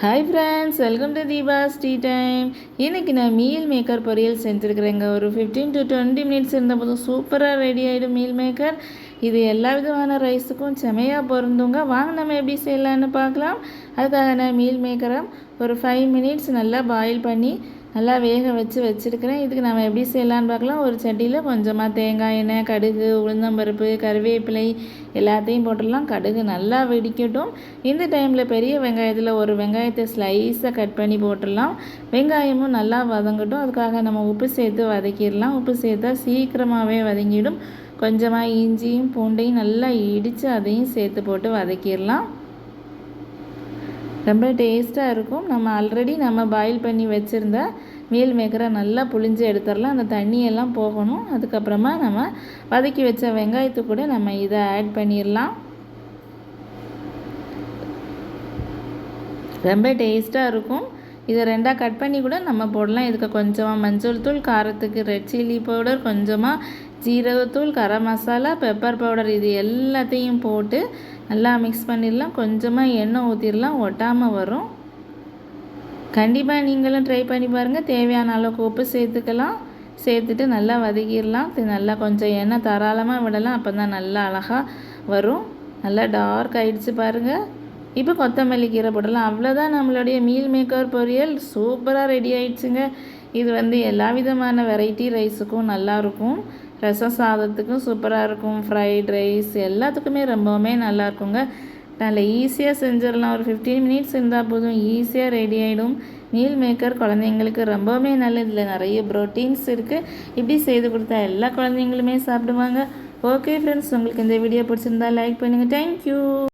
Hi friends welcome to Deepa's tea time இன்றைக்கி நான் meal maker பொரியல் செஞ்சுருக்குறேங்க. ஒரு ஃபிஃப்டீன் டு டுவெண்ட்டி மினிட்ஸ் இருந்த போதும் சூப்பராக ரெடி ஆகிடும் மீல் மேக்கர் இது எல்லா விதமான ரைஸுக்கும் செமையாக பொருந்துங்க. வாங்க நம்ம எப்படி செய்யலான்னு பார்க்கலாம். அதுக்காக நான் மீல் மேக்கரை ஒரு ஃபைவ் மினிட்ஸ் நல்லா பாயில் பண்ணி நல்லா வேக வச்சு வச்சுருக்கிறேன். இதுக்கு நம்ம எப்படி செய்யலான்னு பார்க்கலாம். ஒரு சட்டியில் கொஞ்சமாக தேங்காய் எண்ணெய் கடுகு உளுந்தம்பருப்பு கருவேப்பிலை எல்லாத்தையும் போட்டுடலாம். கடுகு நல்லா வெடிக்கட்டும். இந்த டைமில் பெரிய வெங்காயத்தில் ஒரு வெங்காயத்தை ஸ்லைஸாக கட் பண்ணி போட்டுடலாம். வெங்காயமும் நல்லா வதங்கட்டும். அதுக்காக நம்ம உப்பு சேர்த்து வதக்கிடலாம். உப்பு சேர்த்தா சீக்கிரமாகவே வதங்கிடும். கொஞ்சமாக இஞ்சியும் பூண்டையும் நல்லா இடித்து அதையும் சேர்த்து போட்டு வதக்கிடலாம். ரொம்ப டேஸ்ட்டாக இருக்கும். நம்ம ஆல்ரெடி நம்ம பாயில் பண்ணி வச்சுருந்த மீல் மேக்கரை நல்லா புளிஞ்சு எடுத்துடலாம் அந்த தண்ணியெல்லாம் போகணும். அதுக்கப்புறமா நம்ம வதக்கி வச்ச வெங்காயத்து கூட நம்ம இதை ஆட் பண்ணிடலாம் ரொம்ப டேஸ்ட்டாக இருக்கும். இதை ரெண்டாக கட் பண்ணி கூட நம்ம போடலாம். இதுக்கு கொஞ்சமாக மஞ்சள் தூள் காரத்துக்கு ரெட் சில்லி பவுடர் கொஞ்சமாக ஜீரகத்தூள் கரம் மசாலா பெப்பர் பவுடர் இது எல்லாத்தையும் போட்டு நல்லா மிக்ஸ் பண்ணிடலாம். கொஞ்சமாக எண்ணெய் ஊற்றிடலாம் ஒட்டாமல் வரும். கண்டிப்பாக நீங்களும் ட்ரை பண்ணி பாருங்கள் தேவையான அளவுக்கு உப்பு சேர்த்துக்கலாம். சேர்த்துட்டு நல்லா வதக்கிடலாம். நல்லா கொஞ்சம் எண்ணெய் தாராளமாக விடலாம். அப்போ தான் நல்லா அழகாக வரும். நல்லா டார்க் ஆகிடுச்சு பாருங்கள் இப்போ கொத்தமல்லி கீரை போடலாம். அவ்வளோதான் நம்மளுடைய மீல் மேக்கர் பொரியல். சூப்பராக ரெடி ஆயிடுச்சுங்க. இது வந்து எல்லா விதமான வெரைட்டி ரைஸுக்கும் நல்லாயிருக்கும் ரசம் சாதத்துக்கும் சூப்பராக இருக்கும். ஃப்ரைட் ரைஸ் எல்லாத்துக்குமே ரொம்பவுமே நல்லா இருக்குங்க. நல்ல ஈஸியாக செஞ்சிடலாம். ஒரு ஃபிஃப்டீன் மினிட்ஸ் இருந்தால் போதும். ஈஸியாக ரெடி ஆகிடும் மீல் மேக்கர் குழந்தைங்களுக்கு ரொம்பவுமே நல்லது இதில் நிறைய ப்ரோட்டீன்ஸ் இருக்குது இப்படி செய்து கொடுத்தா எல்லா குழந்தைங்களுமே சாப்பிடுவாங்க. ஓகே ஃப்ரெண்ட்ஸ் உங்களுக்கு இந்த வீடியோ பிடிச்சிருந்தா லைக் பண்ணுங்கள் தேங்க்யூ